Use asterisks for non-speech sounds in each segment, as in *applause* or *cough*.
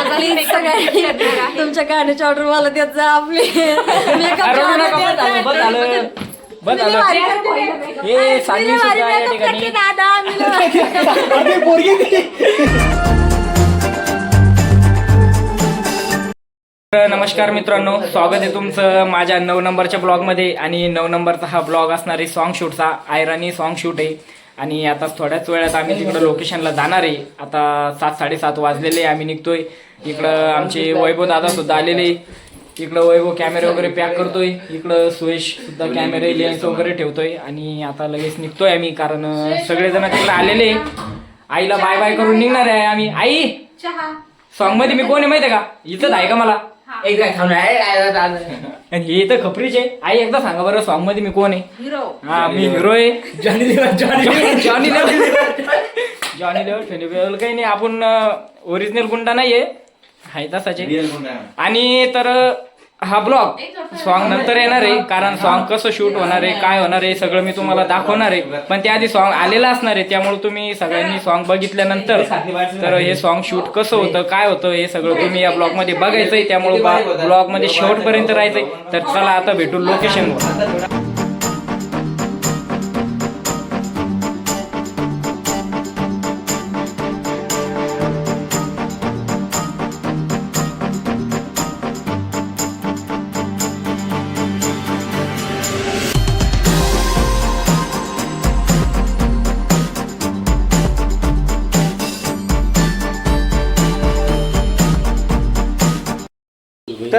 सगळ्यांनी *laughs* तुमच्या गाण्याची ऑर्डर मला देत जा आपली. हे सांगली सुद्धा या ठिकाणी. दादा *laughs* तर नमस्कार मित्रांनो स्वागत आहे तुमचं माझ्या नऊ नंबरच्या ब्लॉगमध्ये आणि नऊ नंबरचा हा ब्लॉग असणार सॉन्ग शूटचा आयराणी सॉन्ग शूट आहे. आणि आता थोड्याच वेळात आम्ही तिकडं लोकेशनला जाणार आहे आता सात साडेसात वाजलेले आम्ही निघतोय. इकडं आमचे वैभव दादा सुद्धा आलेले. इकडं वैभव कॅमेरे वगैरे पॅक करतोय. इकडं सुयश सुद्धा कॅमेरे लेन्स वगैरे ठेवतोय. आणि आता लगेच निघतोय आम्ही कारण सगळेजण तिकडे आलेले. आईला बाय बाय करून निघणार आहे आम्ही. आई! सॉन्गमध्ये मी कोण आहे माहितीये का? इथंच आहे का मला? एकदा खाऊन आहे आणि हे तर खपरीचे आई एकदा सांगा बरं सॉन्गमध्ये मी कोण आहे? हा मी हिरो आहे. Johnny Lever Johnny Johnny level Johnny level twenty level काही नाही आपण ओरिजिनल गुंडा नाहीये. आहे तसाचे आणि तर हा ब्लॉग. सॉन्ग नंतर येणार आहे कारण सॉन्ग कसं शूट होणार आहे काय होणार आहे सगळं मी तुम्हाला दाखवणार आहे. पण त्याआधी सॉन्ग आलेलं असणार आहे त्यामुळे तुम्ही सगळ्यांनी सॉन्ग बघितल्यानंतर तर हे सॉन्ग शूट कसं होतं काय होतं हे सगळं तुम्ही या ब्लॉगमध्ये बघायचंय. त्यामुळे ब्लॉगमध्ये शेवटपर्यंत राहायचंय. तर चला आता भेटू लोकेशन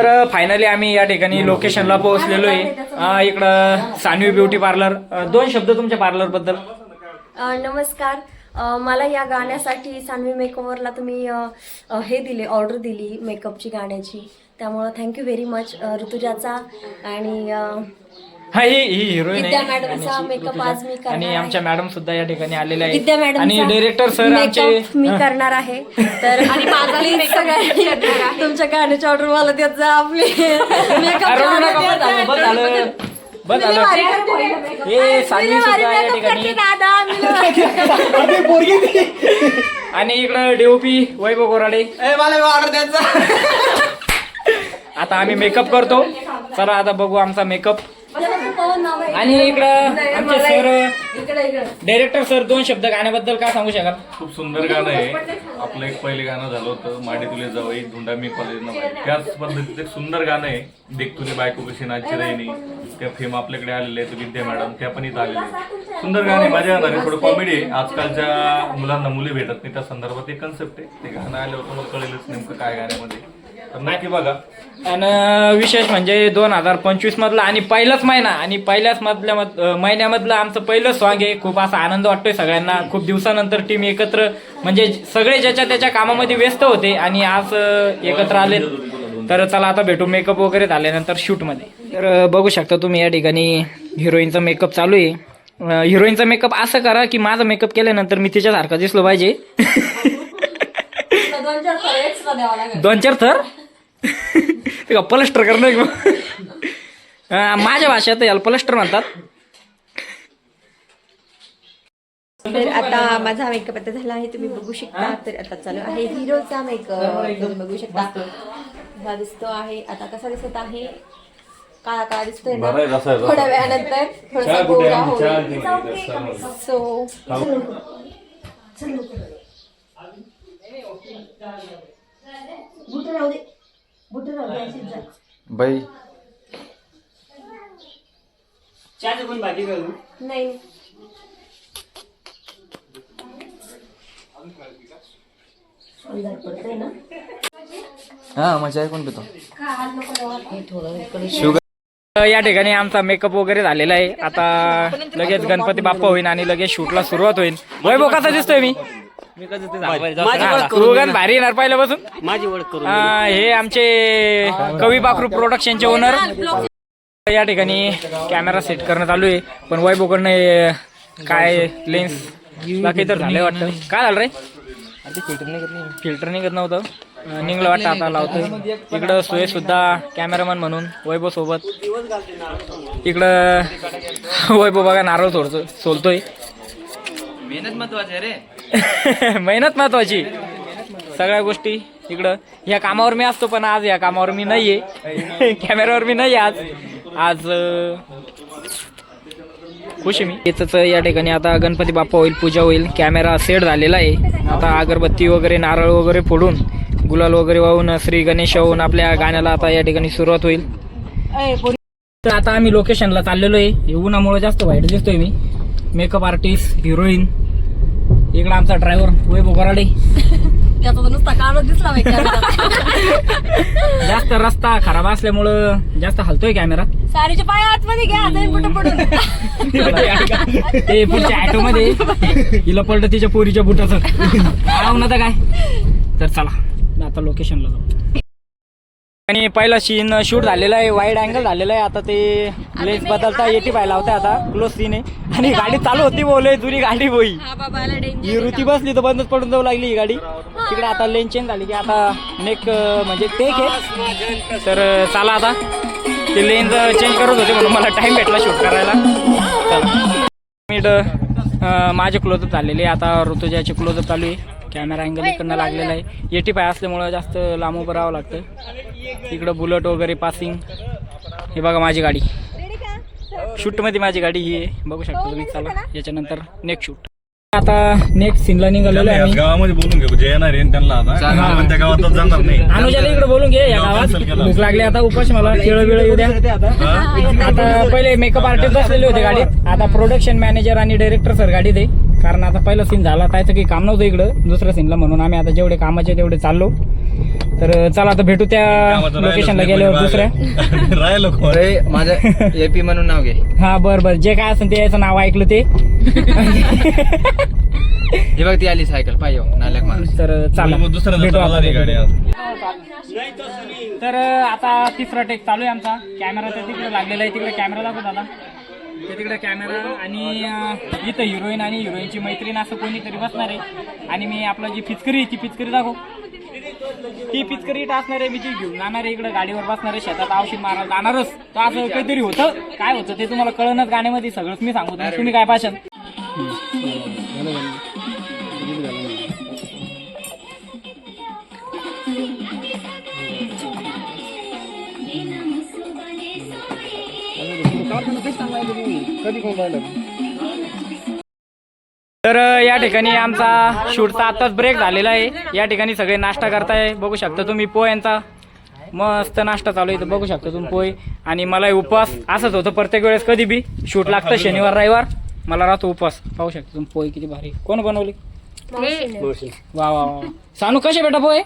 तर फायनली आम्ही या ठिकाणी लोकेशनला पोहोचलेलो आहे इकडं सानवी ब्युटी पार्लर दोन शब्द तुमच्या पार्लरबद्दल. नमस्कार. अ, मला या गाण्यासाठी सानवी मेकओव्हरला तुम्ही अ, अ, हे दिले ऑर्डर दिली मेकअपची गाण्याची. त्यामुळं थँक्यू व्हेरी मच ऋतुजाचा. आणि अ, हा ही ही हिरोईन विद्या आहे मॅडमचा आणि makeup ऋतुजा. आज मी करणार आणि आहे. आमच्या मॅडम सुद्धा या ठिकाणी आलेल्या विद्या आहेत मॅडम आणि डायरेक्टर सर आमचे *laughs* *laughs* मी करणार आहे तर आणि माझा सगळ्यांनी तुमच्या गाण्याची ऑर्डर मला देत जा आपली रडू नका, बस झालं, बस. झालं. बस झालं. हे सुद्धा या ठिकाणी *laughs* आणि इकडं डीओपी वैभव गोराडे मला ऑर्डर द्यायचा आता आम्ही मेकअप करतो चला आता बघू आमचा मेकअप. आणि इकडं आमचे सर इकडे इकडे डायरेक्टर सर दोन शब्द गाण्याबद्दल काय सांगू शकाल? खूप सुंदर गाणं आहे. आपलं एक पहिले गाणं झालं होतं माडी तुले जावई धुंडा मी कॉलेज त्याच पद्धतीचं एक सुंदर गाणं आहे. देख तुझी बायको कशी नाचची राहिनी त्या फेम आपल्याकडे आलेले आहेत विद्या मॅडम त्या पण इथं आलेले आहेत. सुंदर गाणे मजा येणार आहे थोडं कॉमेडी आहे. आजकालच्या मुलांना मुली भेटत नाही त्या संदर्भात एक कन्सेप्ट आहे. ते गाणं आल्यावर तुम्हाला कळेलच नेमकं काय गाण्यामध्ये. तर बघा. आणि विशेष म्हणजे दोन हजार पंचवीस मधला आणि पहिलाच महिना. आणि पहिल्याच मधल्या मध- महिन्यामधलं आमचं पहिलं सॉंग आहे. खूप असा आनंद वाटतोय सगळ्यांना. खूप दिवसानंतर टीम एकत्र म्हणजे सगळे ज्याच्या त्याच्या कामामध्ये व्यस्त होते आणि आज एकत्र आले. तर चला आता भेटू मेकअप वगैरे झाल्यानंतर शूटमध्ये तर बघू शकता तुम्ही या ठिकाणी हिरोईनचा मेकअप चालू आहे. हिरोईनचा मेकअप असं करा की माझा मेकअप केल्यानंतर मी तिच्यासारखा दिसलो पाहिजे. *laughs* दोन चार थर extra द्यावा लागेल. दोन चार थर? ते का पलस्टर करणं आहे का? अं, माझ्या भाषेत याला पलस्टर म्हणतात. तर आता माझा मेकअप आता झाला आहे तुम्ही बघू शकता. तर आता चालू आहे हिरोचा मेकअप तुम्ही बघू शकता. कसा दिसतो आहे. आता कसा दिसत आहे? काळा काळा दिसतोय ना? थोड्या वेळानंतर थोडासा गोरा होईल. So by. नाही. हा मजा ऐकून पितो या ठिकाणी आमचा मेकअप वगैरे झालेला आहे. आता लगेच गणपती बाप्पा होईल आणि लगेच शूटला सुरुवात होईल वैभव कसा दिसतोय मी? हा, तू भारी येणार पहिल्यापासून? माझी ओळख करून हा, हे आमचे कवी बाकरू प्रोडक्शनचे ओनर या ठिकाणी कॅमेरा सेट करणं चालू आहे. पण वैभवकडनं हे काय लेन्स बाकी तर झालंय वाटतं. काय झालं रे? फिल्टर निघत नव्हतं. अं, निघलं वाटतं आता लावतोय. इकडं सुयश सुद्धा कॅमेरामॅन म्हणून वैभव सोबत. इकडं वैभव बघा नारळ सोडतो सोलतोय. मेहनत महत्वाची रे. *laughs* मेहनत महत्वाची. सगळ्या गोष्टी इकडं. ह्या कामावर मी असतो पण आज या कामावर मी नाही आहे *laughs* कॅमेऱ्यावर मी नाही आज. आज खुश आहे मी. इथंच या ठिकाणी आता गणपती बाप्पा होईल पूजा होईल. कॅमेरा सेट झालेला आहे. आता अगरबत्ती वगैरे नारळ वगैरे फोडून गुलाल वगैरे वाहून श्री गणेश वाहून आपल्या गाण्याला आता या ठिकाणी सुरुवात होईल. तर आता आम्ही लोकेशनला चाललेलो आहे. उन्हामुळे जास्त वाईट दिसतोय मी. Makeup artist heroine. इकडं आमचा ड्रायव्हर वैभव कराडे *laughs* त्याचा तर नुसता काळच दिसला बाई camera. *laughs* जास्त रस्ता खराब असल्यामुळं जास्त हलतोय कॅमेरा साडीच्या पाय आतमध्ये घ्या जाईन कुठं पडून. *laughs* ते पुढच्या ऑटो मध्ये हिला पडलं तिच्या पोरीच्या बुटाचं. आव ना तर काय? तर चला आता लोकेशनला जाऊ. आणि पहिला सीन शूट झालेला आहे वाईड अँगल झालेला आहे. आता ते लेन्स बदलता येते पाहिला होता आता क्लोज सीन आहे. आणि गाडी चालू होती बोले जुनी गाडी बोई हा. ऋती बसली तर बंदच पडून जाऊ लागली ही गाडी. तिकडे आता लेन चेंज झाली की आता नेक म्हणजे टेक आहे. तर चला आता. ते लेन चेंज करत होते म्हणून मला टाइम भेटला शूट करायला. चला. मीड माझे क्लोजअप झालेले. आता ऋतुजाचे क्लोजअप चालू आहे. कॅमेरा अँगल इकडनं लागलेला आहे. एटी पाय असल्यामुळं जास्त लांब उभं राहावं लागतं. इकडं बुलट वगैरे पासिंग हे बघा माझी गाडी. शूटमध्ये माझी गाडी ही आहे. बघू शकता तुम्ही चला. याच्यानंतर नेक्स्ट शूट आता नेक्स्ट सीनला निघालेलो आहे आम्ही. गावामध्ये बोलून घेऊ. जे येणार आहे त्यांना आता. आपण त्या गावातच *laughs* जाणार नाही. अनुजाला इकडे बोलून घे या गावात भूक लागली आता उपास मला. केळं बिळ येऊ द्या. आता पहिले मेकअप आर्टिस्ट बसलेले होते गाडीत. आता प्रोडक्शन मॅनेजर आणि डायरेक्टर सर गाडीत आहे. कारण आता पहिला सीन झाला त्याचं काही काम नव्हतं इकडं. दुसऱ्या सीनला म्हणून आम्ही आता जेवढे कामाचे तेवढे चाललो. तर चला आता भेटू त्या लोकेशनला राहिलंच गेल्यावर दुसऱ्या. *laughs* राहिलो कोण? अरे माझं एपी म्हणून नाव घे. हा बर बर. जे काय असेल ते याचं नाव ऐकलं ते. हे बघ ती आली सायकल. पाहिजे नाल्याक माणूस. तर चला. मग दुसऱ्यांदा भेटू गाडी. आज. तर अं, आता तिसरा टेक चालू आहे आमचा. कॅमेरा तर तिकडे लागलेला आहे. तिकडे कॅमेरा दाखवत आता ते तिकडे कॅमेरा आणि अं, इथं हिरोईन आणि हिरोईनची मैत्रीण असं कोणीतरी बसणार आहे. आणि मी आपलं जी फिचकरी आहे, ती फिचकरी दाखव. ती पिचकरी असणार आहे मी जी घेऊन जाणार आहे इकडे गाडीवर बसणार आहे शेतात औषध मारायला जाणारच. तर असं काहीतरी होतं. काय होतं ते तुम्हाला कळणच गाण्यामध्ये सगळंच मी सांगू तुम्ही तुम्ही काय पाशाल तर या ठिकाणी आमचा शूटचा आताच ब्रेक झालेला आहे. या ठिकाणी सगळे नाश्ता करताय. बघू शकता तुम्ही पोह्यांचा मस्त नाश्ता चालू आहे. बघू शकता तुम्ही पोहे. आणि मला उपवास असंच होतं. प्रत्येक वेळेस कधी बी शूट लागतं शनिवार रविवार. मला राहतो उपवास. पाहू शकता तुम्ही पोहे किती भारी. कोण बनवली? वा वा वा. सानू कसे बेटा पोहे?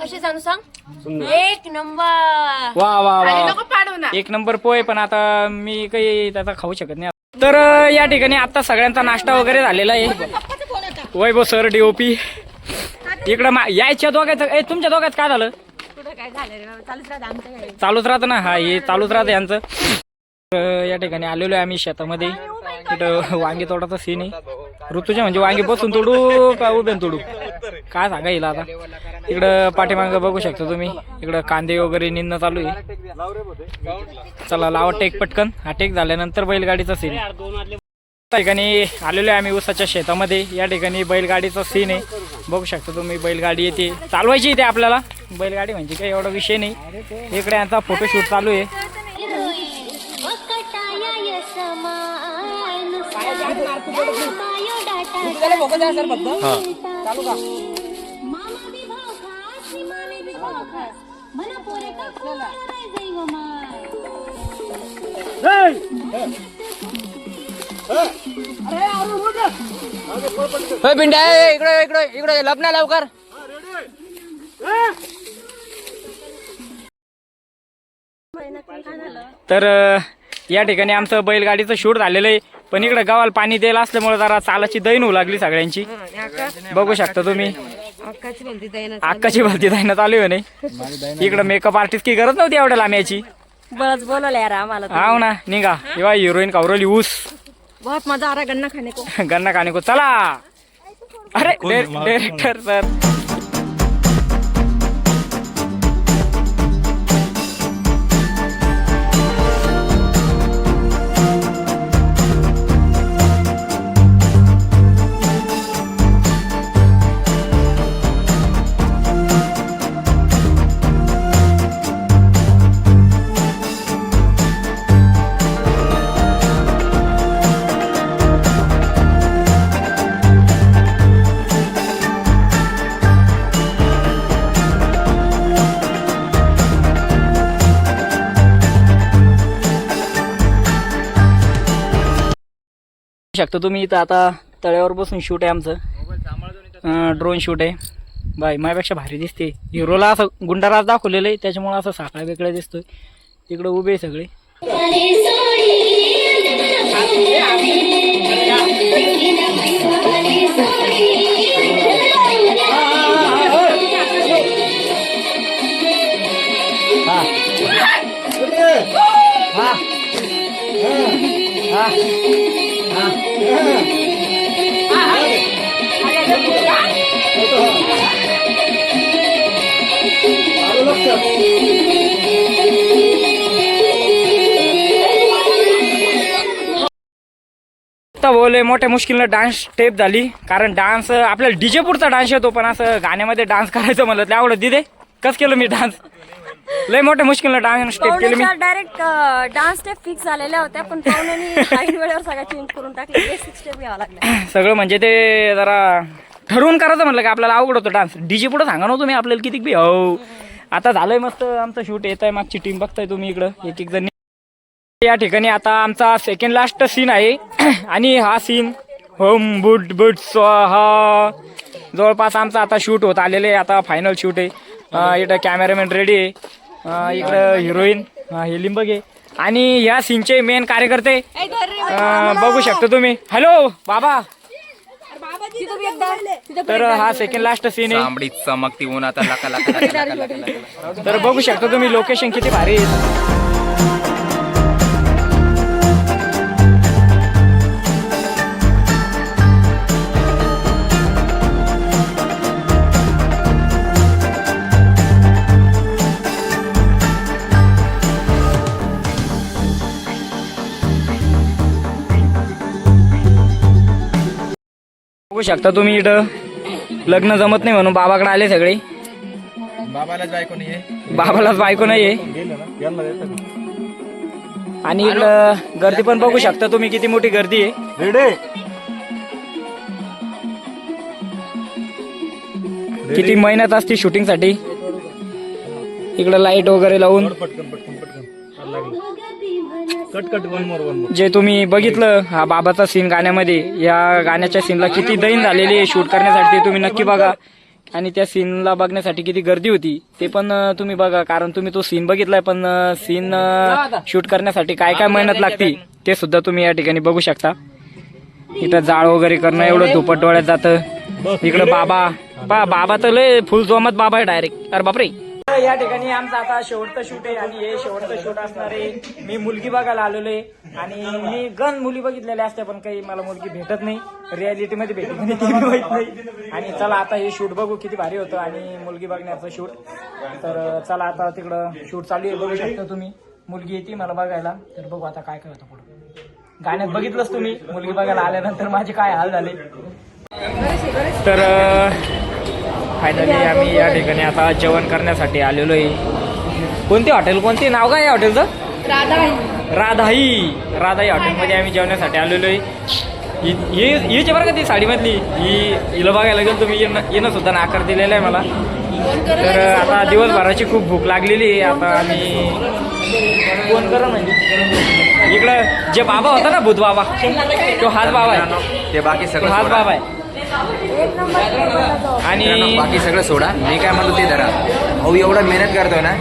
कसे सांगू? सांग एक नंबर. वा वा वा. नको पाडू ना. एक नंबर पोहे पण आता मी काही त्याचा खाऊ शकत नाही. तर या ठिकाणी आता सगळ्यांचा नाश्ता वगैरे झालेला आहे. वैभव सर डीओपी इकडं मा- यायच्या दोघांचं ए तुमच्या दोघांचं काय झालं? चालूच राहत ना? हा हे चालूच राहतं यांचं. तर या ठिकाणी आलेलो आहे आम्ही शेतामध्ये. तिथं वांगी तोडाचा सीन आहे. ऋतूच्या म्हणजे वांगी बसून तोडू का उभ्यान तोडू? काय सांगा येईल आता? इकडं पाठीमागं बघू शकता तुम्ही. इकडं कांदे वगैरे निंदणं चालू आहे. चला लावा टेक पटकन. हा टेक झाल्यानंतर बैलगाडीचा सीन या ठिकाणी आलेलो आहे आम्ही उसाच्या शेतामध्ये. या ठिकाणी बैलगाडीचा सीन आहे. बघू शकता तुम्ही बैलगाडी येते. चालवायची इथे आपल्याला. बैलगाडी म्हणजे काही एवढा विषय नाही. इकडे यांचा फोटोशूट चालू आहे. पिंड्या इकडे इकडे इकडे लपना लवकर. तर अ, या ठिकाणी आमचं बैलगाडीचं शूट झालेलं आहे. पण इकडे गावाला पाणी द्यायला असल्यामुळे जरा चालाची दैन होऊ लागली सगळ्यांची. बघू शकता तुम्ही. अक्काची बोलती जाईना अक्काची चालू आहे नाही. इकडे मेकअप आर्टिस्ट की गरज नव्हती एवढ्या लांब्याची बस बोलवलं यार आम्हाला हाव ना निघा. किंवा हिरोईन कावरली ऊस. बहुत मजा आ रहा गन्ना खाने को. *laughs* गन्ना खाने को. चला. अरे डायरेक्टर सर शकता. तुम्ही इथं आता तळ्यावर बसून शूट आहे आमचं. ड्रोन शूट आहे. बाय माझ्यापेक्षा भारी दिसते. हिरोला असं गुंडाराज दाखवलेलं आहे. त्याच्यामुळं असं साखळा वेगळा दिसतोय. तिकडं उभे आहे सगळे. आता बोले मोठ्या मुश्किलनं डान्स स्टेप झाली. कारण डान्स आपल्याला डीजे पुढचा डान्स येतो पण असं गाण्यामध्ये डान्स करायचं म्हणलं तर आवडत दिदे कस केलं मी डान्स लय मोठ्या मुश्किलनं डान्स स्टेप केलं मी. डायरेक्ट डान्स स्टेप फिक्स झालेल्या होत्या पण पाहुण्याने ऐन वेळेवर सगळ्या चेंज करून टाकले बेसिक स्टेप घ्यावा लागला. सगळं म्हणजे ते जरा ठरवून करायचं म्हणलं की आपल्याला अवघड होतं डान्स. डीजे पुढे सांगा ना तुम्ही आपल्याला किती बी हो. आता झालंय मस्त आमचं शूट येत आहे मागची टीम बघताय तुम्ही इकडं. एक एक जण. या ठिकाणी आता आमचा सेकंड लास्ट सीन आहे. *clears throat* आणि हा सीन होम बुट बुट स्वाहा. जवळपास आमचा आता शूट होत आलेलं आहे. आता फायनल शूट आहे. इकडं कॅमेरामॅन रेडी आहे. इकडं हिरोईन हे लिंबग आहे आणि ह्या सीनचे मेन कार्यकर्ते बघू शकता तुम्ही. हॅलो बाबा. तर हा सेकंड लास्ट सीन आहे. तांबडी चमकती ऊन आता. तर बघू शकता तुम्ही लोकेशन किती भारी आहे. बघू शकता तुम्ही इथं. लग्न जमत नाही म्हणून बाबाकडे आले सगळे. बाबालाच बायको नाही आहे बाबालाच बायको नाहीये. आणि इकडं गर्दी पण बघू शकता तुम्ही किती मोठी गर्दी आहे. किती मेहनत असते शूटिंगसाठी. इकडं लाइट वगैरे लावून. जे तुम्ही बघितलं हा बाबाचा सीन गाण्यामध्ये या गाण्याच्या सीनला किती दैन झालेली आहे शूट करण्यासाठी ते तुम्ही नक्की बघा. आणि त्या सीनला बघण्यासाठी किती गर्दी होती ते पण तुम्ही बघा कारण तुम्ही तो सीन बघितलाय पण सीन शूट करण्यासाठी काय काय मेहनत लागते ते सुद्धा तुम्ही या ठिकाणी बघू शकता. इथं जाळ वगैरे करणं एवढं धुपट डोळ्यात जातं. इकडं बाबा बा बाबा तर लय फुल जोमत बाबा आहे डायरेक्ट अरे बापरे. या ठिकाणी आमचं आता शेवटचं शूट आहे आणि हे शेवटचं शूट असणार आहे. मी मुलगी बघायला आलेलो आहे आणि मी गण मुली बघितलेल्या असत्या पण काही मला मुलगी भेटत नाही. रियालिटी मध्ये भेटत नाही ती नाही. आणि चला आता हे शूट बघू किती भारी होतं आणि मुलगी बघण्याचं शूट. तर चला आता तिकडं शूट चालू आहे बघू शकता तुम्ही. मुलगी येते मला बघायला. तर बघू आता काय काय होतं पुढे. गाण्यात बघितलंच तुम्ही मुलगी बघायला आल्यानंतर माझे काय हाल झाले. तर फायनली आम्ही या ठिकाणी आता जेवण करण्यासाठी आलेलो आहे कोणते हॉटेल? कोणते? नाव काय आहे हॉटेलचं? राधाई. राधाई. हॉटेलमध्ये आम्ही जेवण्यासाठी आलेलो आहे ही ही- हीच आहे बरं का ती साडीमधली? ही हिला बघायला गेलो तुम्ही येणं येणं सुद्धा नाकार दिलेला आहे मला. तर आता दिवसभराची खूप भूक लागलेली आहे. आता आम्ही कोण करा म्हणजे इकडं जे बाबा होता ना भूत बाबा तो हाच बाबा आहे. ते बाकी सगळं हाच. बाबा आहे. आणि बाकी सगळं सोडा. मी काय म्हणतो ते धरा. भाऊ एवढा मेहनत करतोय ना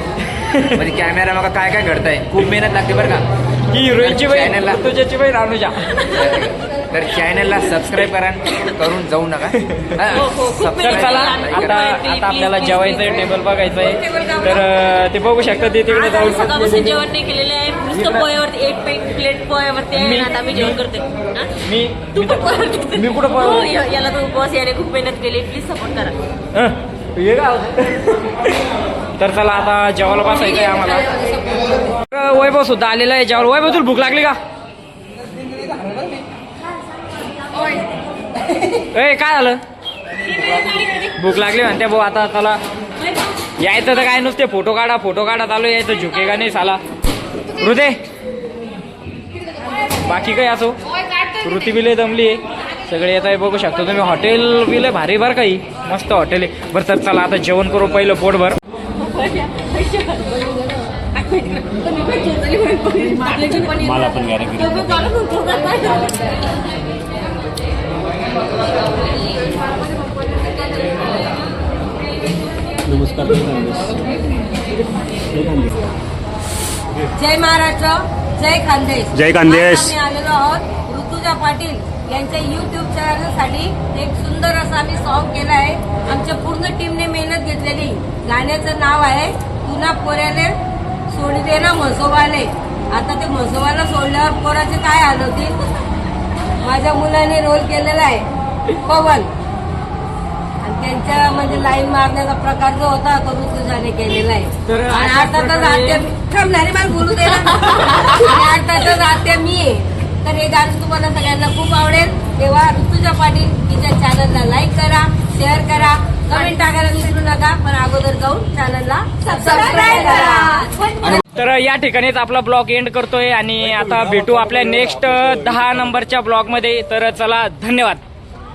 *laughs* म्हणजे कॅमेरा मग काय काय घडतंय? खूप मेहनत लागते बरं का. ही हिरोईनची बहीण चॅनलला. तुझ्याची बहीण अनुजा. तर चॅनलला सबस्क्राईब करा करून जाऊ नका. हा, तर subscribe चला like आता करा. आता आपल्याला जेवायचंय टेबल बघायचंय. तर अं, ते बघू शकता ते तिकडे जाऊन सकाळपासून जेवण नाही केलेलं आहे. नुसतं पोह्यावरती एक प्लेट प्लेट पोह्यावरती आहे मी- आणि आता आम्ही जेवण करते हा? मी तू मी पण तर- पोह्यावरती- मी कुठं हो, या- याला तू उपवास याने खूप मेहनत केली. प्लीज सपोर्ट करा. हं, हे? तर चला आता जेवायला बसायचंय आम्हाला. वैभव सुद्धा आलेला आहे जेवायला. वैभव तुला भूक लागली का? ए काय झालं? भूक लागली म्हणते भाऊ आता चला. यायचं तर काय नुसते फोटो काढा फोटो काढा चालू यायचं झुकेगा नाही साला. हृदय बाकी काय असो? कृती बिले दमली आहे. सगळे येत आहे बघू शकतो तुम्ही. हॉटेल बिले भारी भर काही मस्त हॉटेल आहे. बरं तर चला आता जेवण करू पहिलं पोटभर. मला पण जय महाराष्ट्र जय खानदेश. जय खानदेश. आम्ही आलेलो आहोत ऋतुजा पाटील यांच्या युट्यूब चॅनलसाठी एक सुंदर असं आम्ही सॉन्ग केलं आहे आमच्या पूर्ण टीमने मेहनत घेतलेली. गाण्याचं नाव आहे तुना पोऱ्याने सोडी दे ना म्हसोबाले. आता ते म्हसोबाला सोडल्यावर पोराचे काय हाल होतील? माझ्या मुलाने रोल केलेला आहे पवन. आणि त्यांच्या म्हणजे लाईन मारण्याचा प्रकार जो होता तो ऋतुजाने केलेला आहे. आणि तर आत्या थांबणारे मला बोलू दे तर आत्या मी आहे. तर हे गाणं तुम्हाला सगळ्यांना खूप आवडेल. तेव्हा ऋतुजा पाटील तिच्या चॅनलला लाईक करा शेअर करा. कमेंट टाकायला विसरू नका पण अगोदर जाऊन चॅनलला सबस्क्राईब करा. तर या ठिकाणीच आपला ब्लॉग एंड करतोय आणि आता भेटू आपल्या नेक्स्ट दहा नंबरच्या ब्लॉगमध्ये तर चला धन्यवाद.